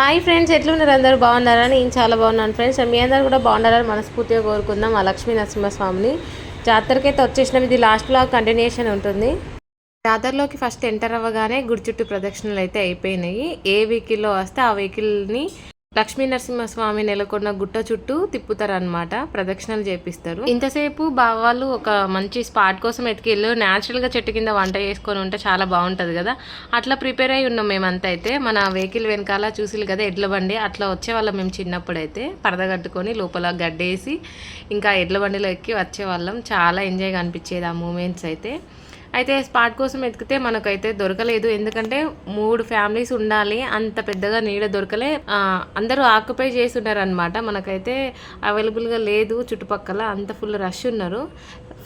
Hi friends ఎట్లున్నారు అందరూ? బాగున్నారా? నేను చాలా బాగున్నాను ఫ్రెండ్స్. మీ అందరూ కూడా బాగున్నారని మనస్ఫూర్తిగా కోరుకుందాం ఆ లక్ష్మీ నరసింహస్వామిని. జాతరకైతే వచ్చేసినాం. ఇది లాస్ట్ బ్లాగ్ కంటిన్యూషన్ ఉంటుంది. జాతరలోకి ఫస్ట్ ఎంటర్ అవ్వగానే గుడి చుట్టూ ప్రదక్షిణలు అయితే అయిపోయినాయి. ఏ వెహికల్లో వస్తే ఆ వెహికల్ని లక్ష్మీ నరసింహస్వామి నెలకొన్న గుట్ట చుట్టూ తిప్పుతారనమాట ప్రదక్షిణలు చేపిస్తారు. ఇంతసేపు బావాళ్ళు ఒక మంచి స్పాట్ కోసం ఎతికెళ్ళు న్యాచురల్గా చెట్టు కింద వంట చేసుకొని ఉంటే చాలా బాగుంటుంది కదా. అట్లా ప్రిపేర్ అయి ఉన్నాం మేమంతా అయితే. మన వెహికల్ వెనకాల చూసిలు కదా ఎడ్ల బండి. అట్లా వచ్చేవాళ్ళం మేము చిన్నప్పుడు అయితే పరద కట్టుకొని లోపల గడ్డేసి ఇంకా ఎడ్ల బండిలో ఎక్కి వచ్చేవాళ్ళం. చాలా ఎంజాయ్గా అనిపించేది ఆ మూమెంట్స్ అయితే. అయితే స్పాట్ కోసం ఎతికితే మనకైతే దొరకలేదు. ఎందుకంటే మూడు ఫ్యామిలీస్ ఉండాలి. అంత పెద్దగా నీడ దొరకలే. అందరూ ఆక్యుపై చేసి ఉన్నారనమాట మనకైతే అవైలబుల్గా లేదు చుట్టుపక్కల. అంత ఫుల్ రష్ ఉన్నారు.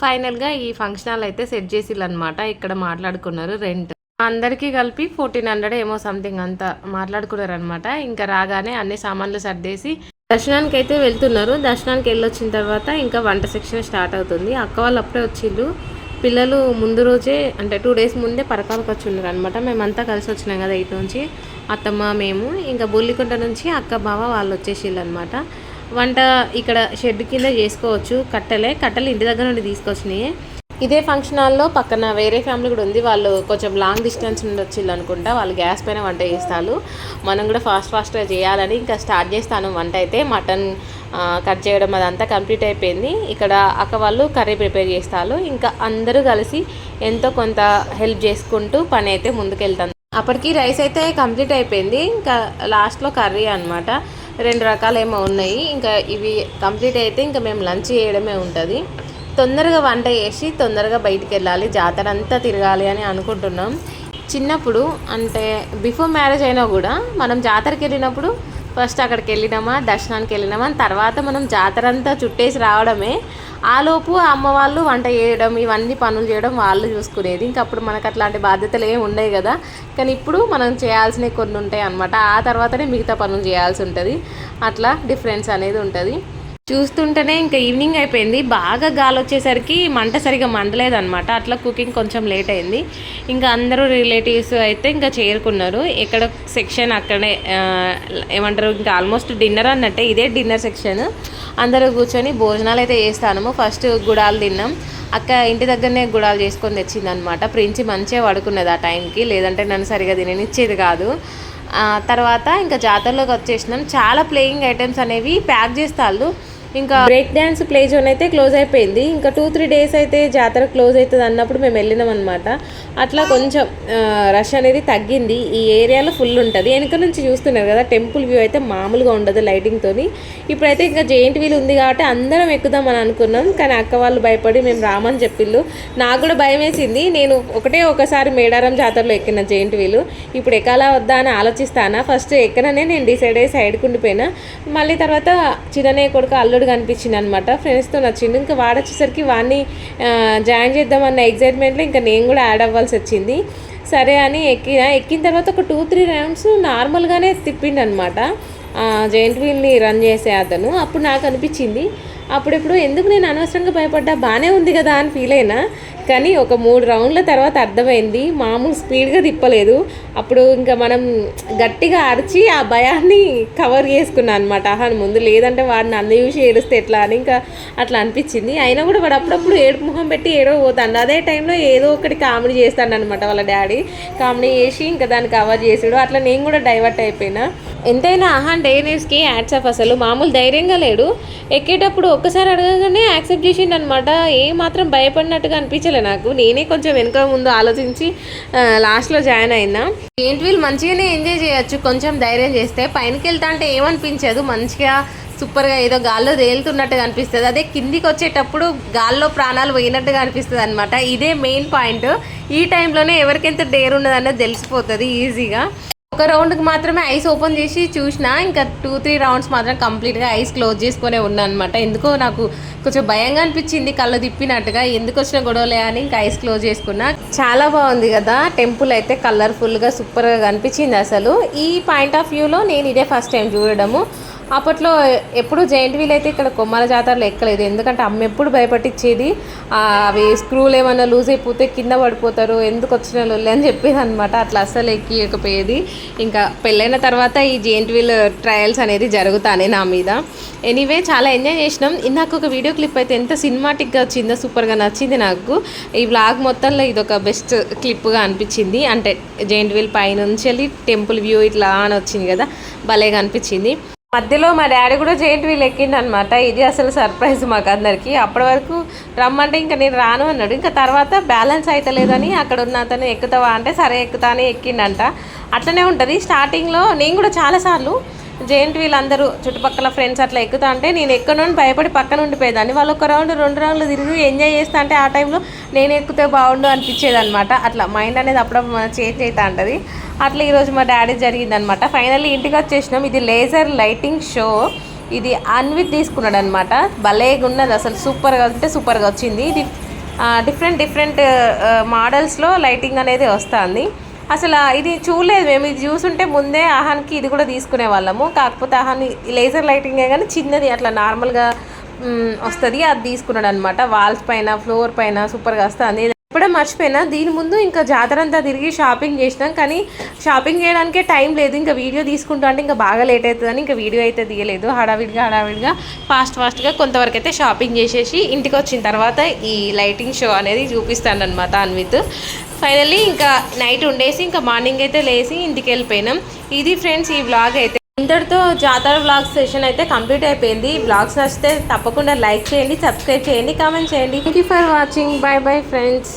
ఫైనల్గా ఈ ఫంక్షన్ హాల్ అయితే సెట్ చేసిల్లనమాట ఇక్కడ మాట్లాడుకున్నారు రెంట్. అందరికీ కలిపి ఫోర్టీన్ హండ్రెడ్ ఏమో సంథింగ్ అంతా మాట్లాడుకున్నారు అనమాట ఇంకా రాగానే అన్ని సామాన్లు సర్దేసి దర్శనానికి అయితే వెళ్తున్నారు. దర్శనానికి వెళ్ళొచ్చిన తర్వాత ఇంకా వంట సెక్షన్ స్టార్ట్ అవుతుంది. అక్క వాళ్ళు అప్పుడే వచ్చిళ్ళు పిల్లలు ముందు రోజే అంటే టూ డేస్ ముందే పరకాలకు వచ్చి ఉన్నారు అనమాట మేమంతా కలిసి వచ్చినాం కదా ఇటు నుంచి. అత్తమ్మ మేము ఇంకా బొల్లికుంట నుంచి అక్క బావ వాళ్ళు వచ్చేసిళ్ళు అనమాట వంట ఇక్కడ షెడ్ కింద చేసుకోవచ్చు కట్టెలే. కట్టెలు ఇంటి దగ్గర నుండి తీసుకొచ్చినాయి. ఇదే ఫంక్షన్ హాల్లో పక్కన వేరే ఫ్యామిలీ కూడా ఉంది. వాళ్ళు కొంచెం లాంగ్ డిస్టెన్స్ నుండి వచ్చిళ్ళు అనుకుంటా. వాళ్ళు గ్యాస్ పైన వంట చేస్తారు. మనం కూడా ఫాస్ట్ ఫాస్ట్గా చేయాలని ఇంకా స్టార్ట్ చేస్తాను. వంట అయితే మటన్ కట్ చేయడం అదంతా కంప్లీట్ అయిపోయింది. ఇక్కడ అక్క వాళ్ళు కర్రీ ప్రిపేర్ చేస్తారు. ఇంకా అందరూ కలిసి ఎంతో కొంత హెల్ప్ చేసుకుంటూ పని అయితే ముందుకెళ్తాను అప్పటికి రైస్ అయితే కంప్లీట్ అయిపోయింది. ఇంకా లాస్ట్లో కర్రీ అన్నమాట. రెండు రకాలు ఏమో ఉన్నాయి. ఇంకా ఇవి కంప్లీట్ అయితే ఇంకా మేము లంచ్ చేయడమే ఉంటుంది. తొందరగా వంట చేసి తొందరగా బయటికి వెళ్ళాలి జాతర అంతా తిరగాలి అని అనుకుంటున్నాం. చిన్నప్పుడు అంటే బిఫోర్ మ్యారేజ్ అయినా కూడా మనం జాతరకి వెళ్ళినప్పుడు ఫస్ట్ అక్కడికి వెళ్ళినామా దర్శనానికి వెళ్ళినామా తర్వాత మనం జాతర అంతా చుట్టేసి రావడమే. ఆలోపు అమ్మ వాళ్ళు వంట చేయడం ఇవన్నీ పనులు చేయడం వాళ్ళు చూసుకునేది. ఇంకా అప్పుడు మనకు అట్లాంటి బాధ్యతలు ఏమి ఉండవు కదా. కానీ ఇప్పుడు మనం చేయాల్సినవి కొన్ని ఉంటాయి అనమాట ఆ తర్వాతనే మిగతా పనులు చేయాల్సి ఉంటుంది. అట్లా డిఫరెన్స్ అనేది ఉంటుంది. చూస్తుంటేనే ఇంకా ఈవినింగ్ అయిపోయింది. బాగా గాలి వచ్చేసరికి మంట సరిగా మండలేదు అనమాట అట్లా కుకింగ్ కొంచెం లేట్ అయింది. ఇంకా అందరూ రిలేటివ్స్ అయితే ఇంకా చేరుకున్నారు. ఎక్కడ సెక్షన్ అక్కడే ఏమంటారు ఇంకా ఆల్మోస్ట్ డిన్నర్ అన్నట్టే ఇదే డిన్నర్ సెక్షన్ అందరూ కూర్చొని భోజనాలు అయితే చేస్తాము ఫస్ట్ గుడాలు తిన్నాం. అక్క ఇంటి దగ్గరనే గుడాలు చేసుకొని తెచ్చిందనమాట ప్రించి మంచిగా పడుకున్నది ఆ టైంకి లేదంటే నన్ను సరిగా తిననిచ్చేది కాదు. తర్వాత ఇంకా జాతరలోకి వచ్చేసినాం. చాలా ప్లేయింగ్ ఐటమ్స్ అనేవి ప్యాక్ చేస్తారు ఇంకా బ్రేక్ డ్యాన్స్ ప్లే జోన్ అయితే క్లోజ్ అయిపోయింది. ఇంకా టూ త్రీ డేస్ అయితే జాతర క్లోజ్ అవుతుంది అన్నప్పుడు మేము వెళ్ళినాం అనమాట అట్లా కొంచెం రష్ అనేది తగ్గింది. ఈ ఏరియాలో ఫుల్ ఉంటుంది. వెనుక నుంచి చూస్తున్నారు కదా టెంపుల్ వ్యూ అయితే మామూలుగా ఉండదు లైటింగ్తోని ఇప్పుడైతే ఇంకా జెయింట్ వీల్ ఉంది కాబట్టి అందరం ఎక్కుదాం అని అనుకున్నాం. కానీ అక్క వాళ్ళు భయపడి మేము రామని చెప్పిళ్ళు. నాకు కూడా భయం వేసింది. నేను ఒకటే ఒకసారి మేడారం జాతరలో ఎక్కిన జెయింట్ వీలు. ఇప్పుడు ఎక్కాలా వద్దా అని ఆలోచిస్తానా? ఫస్ట్ ఎక్కననే నేను డిసైడ్ అయ్యి సైడ్కి ఉండిపోయినా. మళ్ళీ తర్వాత చిన్ననే కొడుకు అల్లుడు కనిపించింది అనమాట ఫ్రెండ్స్తో నచ్చింది. ఇంకా వాడొచ్చేసరికి వాడిని జాయిన్ చేద్దామన్న ఎగ్జైట్మెంట్లో ఇంకా నేను కూడా యాడ్ అవ్వాల్సి వచ్చింది. సరే అని ఎక్కిన ఎక్కిన తర్వాత ఒక టూ త్రీ రౌండ్స్ నార్మల్గానే తిప్పిండనమాట జెయింట్ వీల్ని రన్ చేసే అతను. అప్పుడు నాకు అనిపించింది అప్పుడెప్పుడు ఎందుకు నేను అనవసరంగా భయపడ్డా? బాగానే ఉంది కదా అని ఫీల్ అయినా. కానీ ఒక మూడు రౌండ్ల తర్వాత అర్థమైంది మామూలు స్పీడ్గా తిప్పలేదు. అప్పుడు ఇంకా మనం గట్టిగా అరిచి ఆ భయాన్ని కవర్ చేసుకున్నాను అనమాట ఆహాని ముందు లేదంటే వాడిని అన్ని చూసి ఏడుస్తే ఎట్లా అని ఇంకా అట్లా అనిపించింది. అయినా కూడా వాడు అప్పుడప్పుడు ఏడుపు ముఖం పెట్టి ఏడో పోతాడు. అదే టైంలో ఏదో ఒకటి కామెడీ చేస్తాడు అనమాట వాళ్ళ డాడీ కామెడీ చేసి ఇంకా దాన్ని కవర్ చేసాడు. అట్లా నేను కూడా డైవర్ట్ అయిపోయినా. ఎంతైనా ఆహాన్ డే న్యూస్కి యాడ్స్ ఆఫ్ అసలు. మామూలు ధైర్యంగా లేడు. ఎక్కేటప్పుడు ఒక్కసారి అడగగానే యాక్సెప్ట్ చేసిండు అనమాట ఏమాత్రం భయపడినట్టుగా అనిపించలే నాకు. నేనే కొంచెం వెనుక ముందు ఆలోచించి లాస్ట్లో జాయిన్ అయినా. ఏంటి వీళ్ళు మంచిగానే ఎంజాయ్ చేయొచ్చు. కొంచెం ధైర్యం చేస్తే పైనకి వెళ్తా అంటే ఏమనిపించదు. మంచిగా సూపర్గా ఏదో గాల్లో తేలుతున్నట్టుగా అనిపిస్తుంది. అదే కిందికి వచ్చేటప్పుడు గాల్లో ప్రాణాలు పోయినట్టుగా అనిపిస్తుంది అనమాట ఇదే మెయిన్ పాయింట్ ఈ టైంలోనే ఎవరికెంత డేర్ ఉన్నది తెలిసిపోతుంది ఈజీగా ఒక రౌండ్కి మాత్రమే ఐస్ ఓపెన్ చేసి చూసిన ఇంకా టూ త్రీ రౌండ్స్ మాత్రం కంప్లీట్గా ఐస్ క్లోజ్ చేసుకునే ఉన్నా అనమాట ఎందుకో నాకు కొంచెం భయంగా అనిపించింది కళ్ళు తిప్పినట్టుగా ఎందుకు వచ్చిన గొడవలే అని ఇంకా ఐస్ క్లోజ్ చేసుకున్నా. చాలా బాగుంది కదా టెంపుల్ అయితే కలర్ఫుల్గా సూపర్గా కనిపించింది అసలు. ఈ పాయింట్ ఆఫ్ వ్యూలో నేను ఇదే ఫస్ట్ టైం చూడడము. అప్పట్లో ఎప్పుడు జైంట్ వీల్ అయితే ఇక్కడ కొమ్మల జాతరలో ఎక్కలేదు. ఎందుకంటే అమ్మ ఎప్పుడు భయపట్టించేది అవి స్క్రూలు ఏమైనా లూజ్ అయిపోతే కింద పడిపోతారు ఎందుకు వచ్చిన లొల్లి అని చెప్పేది అనమాట అట్లా అస్సలు ఎక్కియకపోయేది. ఇంకా పెళ్ళైన తర్వాత ఈ జైంట్ వీల్ ట్రయల్స్ అనేది జరుగుతానే నా మీద. ఎనీవే చాలా ఎంజాయ్ చేసినాం. ఇందాక ఒక వీడియో క్లిప్ అయితే ఎంత సినిమాటిక్గా వచ్చిందో సూపర్గా నచ్చింది నాకు. ఈ వ్లాగ్ మొత్తంలో ఇది ఒక బెస్ట్ క్లిప్గా అనిపించింది. అంటే జైంట్ వీల్ పైనుంచి వెళ్ళి టెంపుల్ వ్యూ ఇట్లా అని వచ్చింది కదా భలేగా అనిపించింది. మధ్యలో మా డాడీ కూడా జెయింట్ వీల్ ఎక్కిండు అనమాట ఇది అసలు సర్ప్రైజ్ మాకు అందరికి అప్పటి వరకు రమ్మంటే ఇంకా నేను రాను అన్నాడు. ఇంకా తర్వాత బ్యాలెన్స్ అవుతలేదని అక్కడ ఉన్న అతను ఎక్కుతావా అంటే సరే ఎక్కుతానే ఎక్కిండంట. అట్లనే ఉంటుంది. స్టార్టింగ్లో నేను కూడా చాలాసార్లు జెయింట్ వీళ్ళందరూ చుట్టుపక్కల ఫ్రెండ్స్ అట్లా ఎక్కుతా అంటే నేను ఎక్కడోని భయపడి పక్కన ఉండిపోయేదాన్ని. వాళ్ళు ఒక రౌండ్ రెండు రౌండ్లు తిరిగి ఎంజాయ్ చేస్తా అంటే ఆ టైంలో నేను ఎక్కితే బాగుండు అనిపించేది అనమాట అట్లా మైండ్ అనేది అప్పుడప్పుడు చేంజ్ అవుతా ఉంటుంది. అట్లా ఈరోజు మా డాడీ జరిగిందనమాట ఫైనల్లీ ఇంటికి వచ్చేసినాం. ఇది లేజర్ లైటింగ్ షో ఇది అన్విత్ తీసుకున్నాడు అనమాట భలేగా ఉన్నది అసలు. సూపర్గా అంటే సూపర్గా వచ్చింది. ఇది డిఫరెంట్ డిఫరెంట్ మోడల్స్లో లైటింగ్ అనేది వస్తుంది. అసలు ఇది చూడలేదు మేము. ఇది చూసుంటే ముందే ఆహాన్కి ఇది కూడా తీసుకునే వాళ్ళము. కాకపోతే ఆహాన్ లేజర్ లైటింగే కానీ చిన్నది అట్లా నార్మల్గా వస్తుంది. అది తీసుకున్నాడు అనమాట వాల్స్ పైన ఫ్లోర్ పైన సూపర్గా వస్తుంది ఇప్పుడే మర్చిపోయినా. దీని ముందు ఇంకా జాతర అంతా తిరిగి షాపింగ్ చేసినాం. కానీ షాపింగ్ చేయడానికే టైం లేదు. ఇంకా వీడియో తీసుకుంటా అంటే ఇంకా బాగా లేట్ అవుతుందని ఇంకా వీడియో అయితే తీయలేదు. హడావిడిగా హడావిడిగా ఫాస్ట్ ఫాస్ట్గా కొంతవరకు అయితే షాపింగ్ చేసేసి ఇంటికి వచ్చిన తర్వాత ఈ లైటింగ్ షో అనేది చూపిస్తాను అనమాట అన్విత్. ఫైనల్లీ ఇంకా నైట్ ఉండేసి ఇంకా మార్నింగ్ అయితే లేచి ఇంటికి వెళ్ళిపోయినాం. ఇది ఫ్రెండ్స్ ఈ వ్లాగ్ అయితే. ఇంతటితో జాతర వ్లాగ్ సెషన్ అయితే కంప్లీట్ అయిపోయింది. వ్లాగ్స్ నచ్చితే తప్పకుండా లైక్ చేయండి సబ్స్క్రైబ్ చేయండి కామెంట్ చేయండి. Thank you for watching bye bye friends